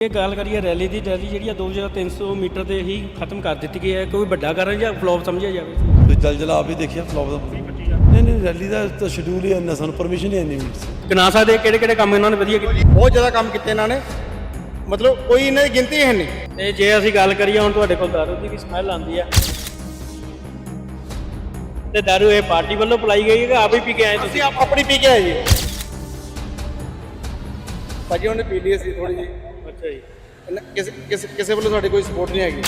ਇਹ ਗੱਲ ਕਰੀਏ ਰੈਲੀ ਦੀ ਰੈਲੀ ਜਿਹੜੀ ਆ 2300 ਮੀਟਰ ਤੇ ਹੀ ਖਤਮ ਕਰ ਦਿੱਤੀ ਗਈ ਹੈ। ਕੋਈ ਵੱਡਾ ਕਾਰਨ ਜਾਂ ਫਲॉप ਸਮਝਿਆ ਜਾਵੇ? ਤੁਸੀਂ ਜਲਜਲਾ ਆਪ ਹੀ ਦੇਖਿਆ ਫਲੌਪ ਦਾ ਨਹੀਂ ਨਹੀਂ ਰੈਲੀ ਦਾ ਤਾਂ ਸ਼ਡਿਊਲ ਹੀ ਇੰਨਾ ਸਾਨੂੰ ਪਰਮਿਸ਼ਨ ਹੀ ਇੰਨੀ ਮਿਲੀ ਕਨਾਸਾ ਦੇ ਕਿਹੜੇ ਕਿਹੜੇ ਕੰਮ ਇਹਨਾਂ ਨੇ ਵਧੀਆ ਕੀਤੇ? ਬਹੁਤ ਜ਼ਿਆਦਾ ਕੰਮ ਕੀਤੇ ਇਹਨਾਂ ਨੇ। ਮਤਲਬ ਕੋਈ ਇਹਨਾਂ ਦੀ ਗਿਣਤੀ ਹੈ ਨਹੀਂ ਤੇ ਜੇ ਅਸੀਂ ਗੱਲ ਕਰੀਏ ਹੁਣ ਤੁਹਾਡੇ ਕੋਲ ਦਾਰੂ ਦੀ ਵੀ ਸਮੈਲ ਆਉਂਦੀ ਆ। ਤੇ ਦਾਰੂ ਇਹ ਪਾਰਟੀ ਵੱਲੋਂ ਪਲਾਈ ਗਈ ਹੈ ਕਿ ਆਪ ਹੀ ਪੀ ਕੇ ਆਏ ਤੁਸੀਂ? ਆਪ ਆਪਣੀ ਪੀ ਕੇ ਆਏ ਜੀ। ਭਾਜੀ ਉਹਨੇ ਪੀ ਲਈ ਸੀ ਥੋੜੀ ਜੀ ਅੱਛਾ ਜੀ। ਕਿਸੇ ਕਿਸੇ ਕਿਸੇ ਵੱਲੋਂ ਸਾਡੀ ਕੋਈ ਸਪੋਰਟ ਨਹੀਂ ਹੈਗੀ?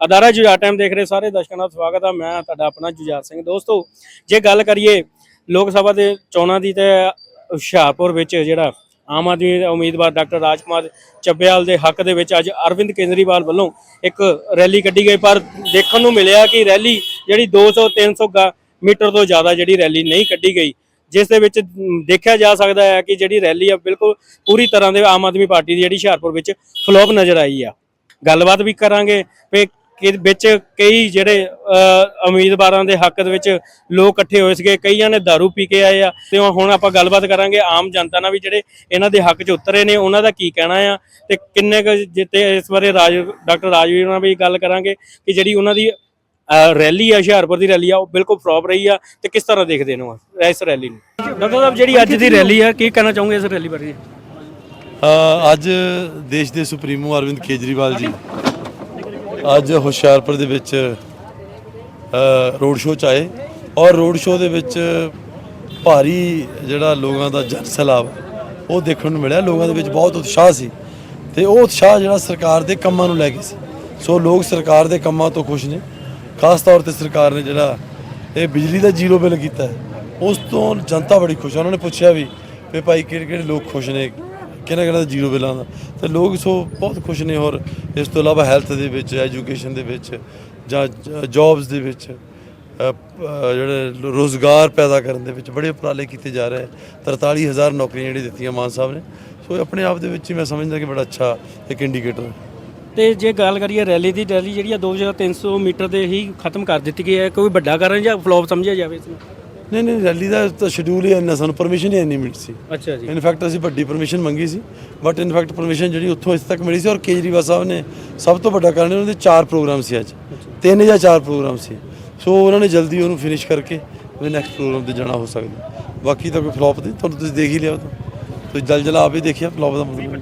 ਅਦਾਰਾ ਜੁਝਾਰ ਟਾਈਮ ਦੇਖ ਰਹੇ ਸਾਰੇ ਦਰਸ਼ਕਾਂ ਦਾ ਸਵਾਗਤ ਆ। ਮੈਂ ਤੁਹਾਡਾ ਆਪਣਾ ਜੁਝਾਰ ਸਿੰਘ। ਦੋਸਤੋ, ਜੇ ਗੱਲ ਕਰੀਏ ਲੋਕ ਸਭਾ ਦੇ ਚੋਣਾਂ ਦੀ ਤੇ ਹੁਸ਼ਿਆਰਪੁਰ ਵਿੱਚ ਜਿਹੜਾ ਆਮ ਆਦਮੀ ਦੇ ਉਮੀਦਵਾਰ ਡਾਕਟਰ ਰਾਜਕੁਮਾਰ ਚੱਬਿਆਲ ਦੇ ਹੱਕ ਦੇ ਵਿੱਚ ਅੱਜ ਅਰਵਿੰਦ ਕੇਜਰੀਵਾਲ ਵੱਲੋਂ ਇੱਕ ਰੈਲੀ ਕੱਢੀ ਗਈ। ਪਰ ਦੇਖਣ ਨੂੰ ਮਿਲਿਆ ਕਿ ਰੈਲੀ ਜਿਹੜੀ 200 300 ਗਾ- ਮੀਟਰ ਤੋਂ ਜ਼ਿਆਦਾ ਜਿਹੜੀ ਰੈਲੀ ਨਹੀਂ ਕੱਢੀ ਗਈ, ਜਿਸ ਦੇ ਵਿੱਚ ਦੇਖਿਆ ਜਾ ਸਕਦਾ ਹੈ ਕਿ ਜਿਹੜੀ ਰੈਲੀ ਆ ਬਿਲਕੁਲ ਪੂਰੀ ਤਰ੍ਹਾਂ ਦੇ ਆਮ ਆਦਮੀ ਪਾਰਟੀ ਦੀ ਜਿਹੜੀ ਹੁਸ਼ਿਆਰਪੁਰ ਵਿੱਚ ਫਲੋਪ ਨਜ਼ਰ ਆਈ ਆ। ਗੱਲਬਾਤ ਵੀ ਕਰਾਂਗੇ ਵੀ ਕਿ ਵਿੱਚ ਕਈ ਜਿਹੜੇ ਉਮੀਦਵਾਰਾਂ ਦੇ ਹੱਕ ਦੇ ਵਿੱਚ ਲੋਕ ਇਕੱਠੇ ਹੋਏ ਸੀਗੇ, ਕਈਆਂ ਨੇ दारू ਪੀ ਕੇ ਆਏ ਆ। ਤੇ ਹੁਣ ਆਪਾਂ ਗੱਲਬਾਤ ਕਰਾਂਗੇ, ਆਮ ਜਨਤਾ ਨਾਲ ਵੀ ਜਿਹੜੇ ਇਹਨਾਂ ਦੇ ਹੱਕ 'ਚ ਉਤਰੇ ਨੇ, ਉਹਨਾਂ ਦਾ ਕੀ ਕਹਿਣਾ ਆ। ਤੇ ਕਿੰਨੇ ਕੁ ਜਿੱਤੇ ਇਸ ਬਾਰੇ ਰਾਜ, ਡਾਕਟਰ ਰਾਜਵੀਰ ਨਾਲ ਵੀ ਗੱਲ ਕਰਾਂਗੇ ਕਿ ਜਿਹੜੀ ਉਹਨਾਂ ਦੀ ਰੈਲੀ ਆ, ਹੁਸ਼ਿਆਰਪੁਰ ਦੀ ਰੈਲੀ ਆ, ਉਹ ਬਿਲਕੁਲ ਫਲॉप ਰਹੀ ਆ। ਤੇ ਕਿਸ ਤਰ੍ਹਾਂ ਦੇਖਦੇ ਨੇ ਇਸ ਰੈਲੀ ਨੂੰ? ਡਾਕਟਰ ਸਾਹਿਬ, ਜਿਹੜੀ ਅੱਜ ਦੀ ਰੈਲੀ ਆ, ਕੀ ਕਹਿਣਾ ਚਾਹੋਗੇ ਇਸ ਰੈਲੀ ਬਾਰੇ? ਅੱਜ ਦੇਸ਼ ਦੇ ਸੁਪਰੀਮੋ ਅਰਵਿੰਦ ਕੇਜਰੀਵਾਲ ਜੀ, ਅੱਜ ਹੁਸ਼ਿਆਰਪੁਰ ਦੇ ਵਿੱਚ ਰੋਡ ਸ਼ੋਅ ਚ ਆਏ। ਔਰ ਰੋਡ ਸ਼ੋਅ ਦੇ ਵਿੱਚ ਭਾਰੀ ਜਿਹੜਾ ਲੋਕਾਂ ਦਾ ਜਨ ਸੈਲਾਬ ਉਹ ਦੇਖਣ ਨੂੰ ਮਿਲਿਆ। ਲੋਕਾਂ ਦੇ ਵਿੱਚ ਬਹੁਤ ਉਤਸ਼ਾਹ ਸੀ ਤੇ ਉਹ ਉਤਸ਼ਾਹ ਜਿਹੜਾ ਸਰਕਾਰ ਦੇ ਕੰਮਾਂ ਨੂੰ ਲੈ ਕੇ ਸੀ। ਸੋ ਲੋਕ ਸਰਕਾਰ ਦੇ ਕੰਮਾਂ ਤੋਂ ਖੁਸ਼ ਨੇ। ਖਾਸ ਤੌਰ ਤੇ ਸਰਕਾਰ ਨੇ ਜਿਹੜਾ ਇਹ ਬਿਜਲੀ ਦਾ ਜ਼ੀਰੋ ਬਿੱਲ ਕੀਤਾ ਉਸ ਤੋਂ ਜਨਤਾ ਬੜੀ ਖੁਸ਼ ਹੈ। ਉਹਨਾਂ ਨੇ ਪੁੱਛਿਆ ਵੀ ਵੀ ਭਾਈ ਕਿਹੜੇ ਕਿਹੜੇ ਲੋਕ ਖੁਸ਼ ਨੇ, ਕਿਹਨਾਂ ਕਿਹਨਾਂ ਦਾ ਜ਼ੀਰੋ ਬਿੱਲਾਂ ਦਾ? ਤੇ ਲੋਕ ਸੋ ਬਹੁਤ ਖੁਸ਼ ਨੇ ਹੋਰ ਇਸ ਤੋਂ ਇਲਾਵਾ ਹੈਲਥ ਦੇ ਵਿੱਚ, ਐਜੂਕੇਸ਼ਨ ਦੇ ਵਿੱਚ, ਜਾਂ ਜੌਬਸ ਦੇ ਵਿੱਚ ਜਿਹੜੇ ਰੋਜ਼ਗਾਰ ਪੈਦਾ ਕਰਨ ਦੇ ਵਿੱਚ ਬੜੇ ਉਪਰਾਲੇ ਕੀਤੇ ਜਾ ਰਹੇ 43000 ਨੌਕਰੀਆਂ ਜਿਹੜੀ ਦਿੱਤੀਆਂ ਮਾਨ ਸਾਹਿਬ ਨੇ। ਸੋ ਆਪਣੇ ਆਪ ਦੇ ਵਿੱਚ ਹੀ ਮੈਂ ਸਮਝਦਾ ਕਿ ਬੜਾ ਅੱਛਾ ਇੱਕ ਇੰਡੀਕੇਟਰ ਹੈ। ਤੇ ਜੇ ਗੱਲ ਕਰੀਏ ਰੈਲੀ ਦੀ ਰੈਲੀ ਜਿਹੜੀ ਆ 2300 ਮੀਟਰ ਦੇ ਹੀ ਖਤਮ ਕਰ ਦਿੱਤੀ ਗਈ ਹੈ। ਕੋਈ ਵੱਡਾ ਕਾਰਨ ਜਾਂ ਫਲੋਪ ਸਮਝਿਆ ਜਾਵੇ ਇਸ ਨੂੰ? ਨਹੀਂ ਨਹੀਂ ਰੈਲੀ ਦਾ ਤਾਂ ਸ਼ਡਿਊਲ ਹੀ ਇੰਨਾ ਸਾਨੂੰ ਪਰਮਿਸ਼ਨ ਹੀ ਇੰਨੀ ਮਿਲੀ ਸੀ। ਅੱਛਾ ਜੀ। ਇਨਫੈਕਟ ਅਸੀਂ ਵੱਡੀ ਪਰਮਿਸ਼ਨ ਮੰਗੀ ਸੀ ਬਟ ਇਨਫੈਕਟ ਪਰਮਿਸ਼ਨ ਜਿਹੜੀ ਉੱਥੋਂ ਇਸ ਤੱਕ ਮਿਲੀ ਸੀ ਔਰ ਕੇਜਰੀਵਾਲ ਸਾਹਿਬ ਨੇ ਸਭ ਤੋਂ ਵੱਡਾ ਕਾਰਨ ਉਹਨਾਂ ਦੇ ਚਾਰ ਪ੍ਰੋਗਰਾਮ ਸੀ ਅੱਜ। ਤਿੰਨ ਜਾਂ ਚਾਰ ਪ੍ਰੋਗਰਾਮ ਸੀ। ਸੋ ਉਹਨਾਂ ਨੇ ਜਲਦੀ ਉਹਨੂੰ ਫਿਨਿਸ਼ ਕਰਕੇ ਵੀ ਨੈਕਸਟ ਪ੍ਰੋਗਰਾਮ ਤੇ ਜਾਣਾ ਹੋ ਸਕਦਾ। ਬਾਕੀ ਤਾਂ ਕੋਈ ਫਲॉप ਨਹੀਂ ਤੁਹਾਨੂੰ ਤੁਸੀਂ ਦੇਖ ਹੀ ਲਿਆ ਤੁਸੀਂ ਜਲ ਆਪ ਹੀ ਦੇਖਿਆ ਫਲੋਪ ਦਾ ਮਤਲਬ।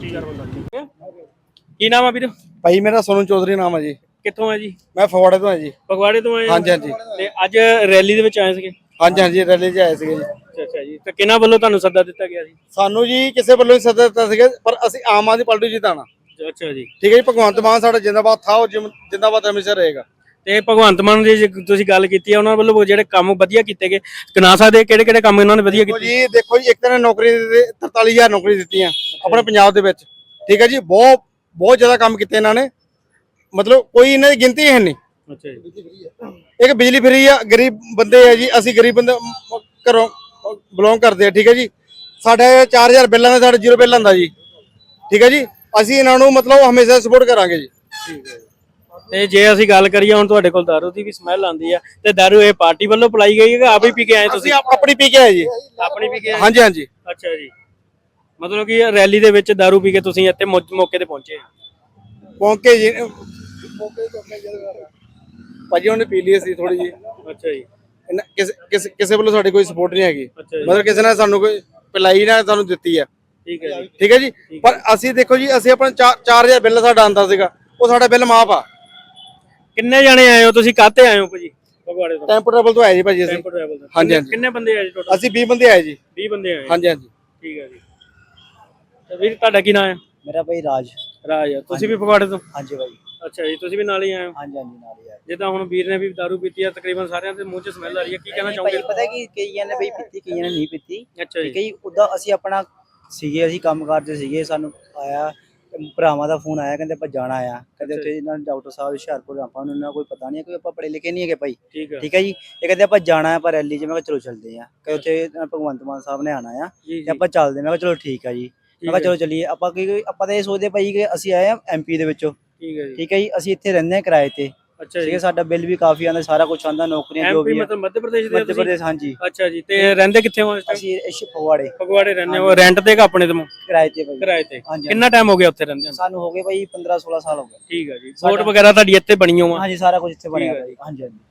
ਕੀ ਨਾਮ ਆ ਵੀਰ? ਭਾਈ ਮੇਰਾ ਸੋਨੂ ਚੌਧਰੀ ਨਾਮ ਹੈ ਜੀ। ਕਿੱਥੋਂ ਆ ਜੀ? ਮੈਂ ਫਗਵਾੜੇ ਤੋਂ ਹਾਂ ਜੀ। ਫਗਵਾੜੇ ਤੋਂ ਆਏ ਹੋ? ਹਾਂਜੀ, ਹਾਂਜੀ। ਤੇ ਅੱਜ ਰੈਲੀ ਦੇ ਵਿੱਚ ਆਏ ਸੀਗੇ? ਹਾਂਜੀ ਹਾਂਜੀ ਰੈਲੀ 'ਚ ਆਏ ਸੀਗੇ ਜੀ। ਅੱਛਾ ਅੱਛਾ ਜੀ। ਤੇ ਕਿਹਨਾਂ ਵੱਲੋਂ ਤੁਹਾਨੂੰ ਸੱਦਾ ਦਿੱਤਾ ਗਿਆ ਸੀ? ਸਾਨੂੰ ਜੀ ਕਿਸੇ ਵੱਲੋਂ ਹੀ ਸੱਦਾ ਦਿੱਤਾ ਸੀਗਾ ਪਰ ਅਸੀਂ ਆਮ ਆਦਮੀ ਪਾਰਟੀ ਜਿਤਾਣਾ ਅੱਛਾ ਜੀ। ਠੀਕ ਹੈ ਜੀ ਭਗਵੰਤ ਮਾਨ ਸਾਡਾ ਜਿੰਦਾਬਾਦ ਥਾ ਉਹ ਜਿਮ- ਜਿੰਦਾਬਾਦ ਹਮੇਸ਼ਾ ਰਹੇਗਾ। ਤੇ ਭਗਵੰਤ ਮਾਨ ਦੀ ਜੇ ਤੁਸੀਂ ਗੱਲ ਕੀਤੀ ਹੈ ਉਹਨਾਂ ਵੱਲੋਂ ਜਿਹੜੇ ਕੰਮ ਵਧੀਆ ਕੀਤੇ ਗਏ ਕਨਾਸਾ ਦੇ ਕਿਹੜੇ ਕਿਹੜੇ ਕੰਮ ਇਹਨਾਂ ਨੇ ਵਧੀਆ ਦੇਖੋ ਕੀਤੇ? ਜੀ ਦੇਖੋ ਜੀ ਇੱਕ ਤਾਂ ਇਹਨੇ ਨੌਕਰੀ ਦੇ 43000 ਨੌਕਰੀ ਦਿੱਤੀਆਂ ਆਪਣੇ ਪੰਜਾਬ ਦੇ ਵਿੱਚ। ਠੀਕ ਹੈ ਜੀ ਬਹੁਤ ਬਹੁਤ ਜ਼ਿਆਦਾ ਕੰਮ ਕੀਤੇ ਇਹਨਾਂ ਨੇ। ਮਤਲਬ ਕੋਈ ਇਹਨਾਂ ਦੀ ਗਿਣਤੀ ਹੈ ਨਹੀਂ। ਅੱਛਾ ਜੀ। ਇੱਕ ਬਿਜਲੀ ਫਰੀ ਆ ਗਰੀਬ ਬੰਦੇ ਆ ਜੀ ਅਸੀਂ ਗਰੀਬ ਬੰਦੇ ਘਰੋਂ ਬਿਲੋਂਗ ਕਰਦੇ ਆ ਠੀਕ ਹੈ ਜੀ। ਸਾਡੇ 4000 ਬਿੱਲਾਂ ਦਾ ਸਾਡਾ ਜ਼ੀਰੋ ਬਿੱਲ ਆਂਦਾ ਜੀ। ਠੀਕ ਹੈ ਜੀ। ਅਸੀਂ ਇਹਨਾਂ ਨੂੰ ਮਤਲਬ ਹਮੇਸ਼ਾ ਸਪੋਰਟ ਕਰਾਂਗੇ ਜੀ। ਤੇ ਜੇ ਅਸੀਂ ਗੱਲ ਕਰੀਏ ਹੁਣ ਤੁਹਾਡੇ ਕੋਲ ਦਾਰੂ ਦੀ ਵੀ ਸਮੈਲ ਆਉਂਦੀ ਆ ਤੇ ਦਾਰੂ ਇਹ ਪਾਰਟੀ ਵੱਲੋਂ ਪਲਾਈ ਗਈ ਹੈ ਕਿ ਆਪ ਹੀ ਪੀ ਕੇ ਆਏ ਤੁਸੀਂ? ਆਪਣੀ ਪੀ ਕੇ ਆਏ ਜੀ। ਆਪਣੀ ਪੀ ਕੇ ਆਏ? ਹਾਂਜੀ ਹਾਂਜੀ। ਅੱਛਾ ਜੀ। ਮਤਲਬ ਕਿ ਰੈਲੀ ਦੇ ਵਿੱਚ ਦਾਰੂ ਪੀ ਕੇ ਤੁਸੀਂ ਇੱਥੇ ਮੌ- ਮੌਕੇ ਤੇ ਪਹੁੰਚੇ? ਪਹੁੰਚ ਕੇ ਜੀ। ਭਾਜੀ ਉਹਨੇ ਪੀ ਲਈ ਸੀ ਥੋੜੀ ਜੀ ਅੱਛਾ ਜੀ। ਇਹਨਾਂ- ਕਿਸੇ ਕਿਸੇ ਕਿਸੇ ਵੱਲੋਂ ਸਾਡੀ ਕੋਈ ਸਪੋਰਟ ਨਹੀਂ ਹੈਗੀ। ਅੱਛਾ ਜੀ। ਮਤਲਬ ਕਿਸੇ ਨੇ ਸਾਨੂੰ ਕੋਈ ਪਿਲਾਈ ਨਾ ਸਾਨੂੰ ਦਿੱਤੀ ਆ। ਠੀਕ ਹੈ ਜੀ। ਠੀਕ ਹੈ ਜੀ? ਪਰ ਅਸੀਂ ਦੇਖੋ ਜੀ ਅਸੀਂ ਆਪਣਾ 4000 ਬਿੱਲ ਸਾਡਾ ਆਂਦਾ ਸੀਗਾ। ਉਹ ਸਾਡਾ ਬਿੱਲ ਮਾਫ ਆ। ਕਿੰਨੇ ਜਣੇ ਆਏ ਹੋ? ਤੁਸੀਂ ਕਾਹਤੇ ਆਏ ਹੋ ਭਾਜੀ? ਫਗਵਾੜੇ ਤੋਂ। ਟੈਂਪੋ ਟਰੈਵਲ ਤੋਂ ਆਏ ਜੀ ਭਾਜੀ ਅਸੀਂ। ਟੈਂਪੋ ਟਰੈਵਲ ਤੋਂ। ਹਾਂਜੀ, ਕਿੰਨੇ- ਹਾਂਜੀ। ਕਿੰਨੇ ਬੰਦੇ ਆਏ ਜੀ ਟੋਟਲ ਅਸੀਂ 20 ਬੰਦੇ ਆਏ ਜੀ। 20 ਬੰਦੇ ਆਏ। ਹਾਂਜੀ ਹਾਂਜੀ। ਠੀਕ ਹੈ ਜੀ। ਤੇ ਵੀਰ ਤੁਹਾਡਾ ਕੀ ਨਾਮ ਹੈ? ਮੇਰਾ ਭਾਈ ਰਾਜ। ਰਾਜ ਆ। ਤੁਸੀਂ ਵੀ ਫਗਵਾੜੇ ਤੋਂ? ਹਾਂਜੀ ਭਾਈ। ਅੱਛਾ ਜੀ ਤੁਸੀਂ ਵੀ ਨਾਲ ਹੀ ਆਏ ਹੋ? ਹਾਂਜੀ ਹਾਂਜੀ ਨਾਲ ਹੀ ਆ ਜਿੱਦਾਂ ਹੁਣ ਵੀਰ ਨੇ ਵੀ ਦਾਰੂ ਪੀਤੀ ਆ ਤਕਰੀਬਨ ਸਾਰਿਆਂ ਦੇ ਮੂੰਹ 'ਚ ਸਮੈਲ ਆ ਰਹੀ ਹੈ ਕੀ ਕਹਿਣਾ ਭਾਈ ਚਾਹੋਗੇ? ਪਤਾ ਕੀ ਕਈਆਂ ਨੇ ਭਾਈ ਪੀਤੀ ਕਈਆਂ ਨੇ ਨਹੀਂ ਪੀਤੀ। ਅੱਛਾ ਜੀ। ਕਈ ਉਦਾਂ ਅਸੀਂ ਆਪਣਾ ਸੀਗੇ ਅਸੀਂ ਕੰਮ ਕਰਦੇ ਸੀਗੇ ਸਾਨੂੰ ਆਇਆ ਭਰਾਵਾਂ ਦਾ ਫੋਨ ਆਇਆ ਕਹਿੰਦੇ ਆਪਾਂ ਜਾਣਾ ਆ। ਕਹਿੰਦੇ ਉੱਥੇ ਇਹਨਾਂ ਨੇ ਡਾਕਟਰ ਸਾਹਿਬ ਹੁਸ਼ਿਆਰਪੁਰ ਆਪਾਂ ਨੂੰ ਇਹਨਾਂ ਕੋਈ ਪਤਾ ਨਹੀਂ ਹੈ ਕੋਈ ਆਪਾਂ ਪੜ੍ਹੇ ਲਿਖੇ ਨਹੀਂ ਹੈਗੇ ਭਾਈ। ਠੀਕ ਹੈ ਠੀਕ ਹੈ ਜੀ? ਇਹ ਕਹਿੰਦੇ ਆਪਾਂ ਜਾਣਾ ਆ ਪਰ ਰੈਲੀ 'ਚ ਮੈਂ ਕਿਹਾ ਚਲੋ ਚੱਲਦੇ ਆ। ਕਿ ਉੱਥੇ ਭਗਵੰਤ ਮਾਨ ਸਾਹਿਬ ਨੇ ਆਣਾ ਆ ਜੀ ਤੇ ਜੀ। ਆਪਾਂ ਚੱਲਦੇ ਮੈਂ ਕਿਹਾ ਚਲੋ ਠੀਕ ਆ ਜੀ। ਮੈਂ ਕਿਹਾ ਚਲੋ ਚੱਲੀਏ। ਆਪਾਂ ਕੀ ਆਪਾਂ ਤਾਂ ਇਹ ਸੋਚਦੇ ਭਾਈ ਕਿ ਅਸੀਂ ਆਏ ਆ ਐਮਪੀ ਦੇ ਵਿੱਚੋਂ। ਠੀਕ ਹੈ ਜੀ। ਠੀਕ ਹੈ ਜੀ ਅਸੀਂ ਇੱਥੇ ਰਹਿੰਦੇ ਆ ਕਿਰਾਏ ਤੇ। ਅੱਛਾ ਠੀਕ ਜੀ। ਹੈ ਸਾਡਾ ਬਿੱਲ ਵੀ ਕਾਫੀ ਆਉਂਦਾ ਸਾਰਾ ਕੁਝ ਆਉਂਦਾ ਨੌਕਰੀਆਂ ਜੋ ਐਮਪੀ ਵੀ ਆ। ਮਤਲਬ ਮੱਧ ਪ੍ਰਦੇਸ਼ ਦੇ ਹੋ ਮੱਧ ਤੁਸੀਂ? ਪ੍ਰਦੇਸ਼ ਹਾਂਜੀ। ਅੱਛਾ ਜੀ ਤੇ ਰਹਿੰਦੇ ਕਿੱਥੇ ਹੋ ਇਸ time? ਅਸੀਂ ਇਹ ਫਗਵਾੜੇ। ਫਗਵਾੜੇ ਰਹਿੰਦੇ ਹੋ। ਰੈਂਟ ਤੇ ਕਿ ਆਪਣੇ ਤੇ? ਕਿਰਾਏ ਤੇ ਭਾਈ। ਕਿਰਾਏ ਤੇ। ਹਾਂਜੀ ਕਿੰਨਾ ਟਾਈਮ ਹੋ ਗਿਆ ਉੱਥੇ ਰਹਿੰਦੇ ਨੂੰ? ਸਾਨੂੰ ਹੋ ਗਏ ਭਾਈ 15 16 ਸਾਲ ਹੋ ਗਏ। ਠੀਕ ਹੈ ਜੀ। ਵੋਟ ਵਗੈਰਾ ਤੁਹਾਡੀ ਇੱਥੇ ਬਣੀ ਹੋਆ ਹਾਂਜੀ ਸਾਰਾ ਕੁਝ ਇੱਥੇ ਬਣਿਆ ਠੀਕ ਹੈ ਭਾਈ। ਹਾਂਜੀ ਹਾਂਜੀ।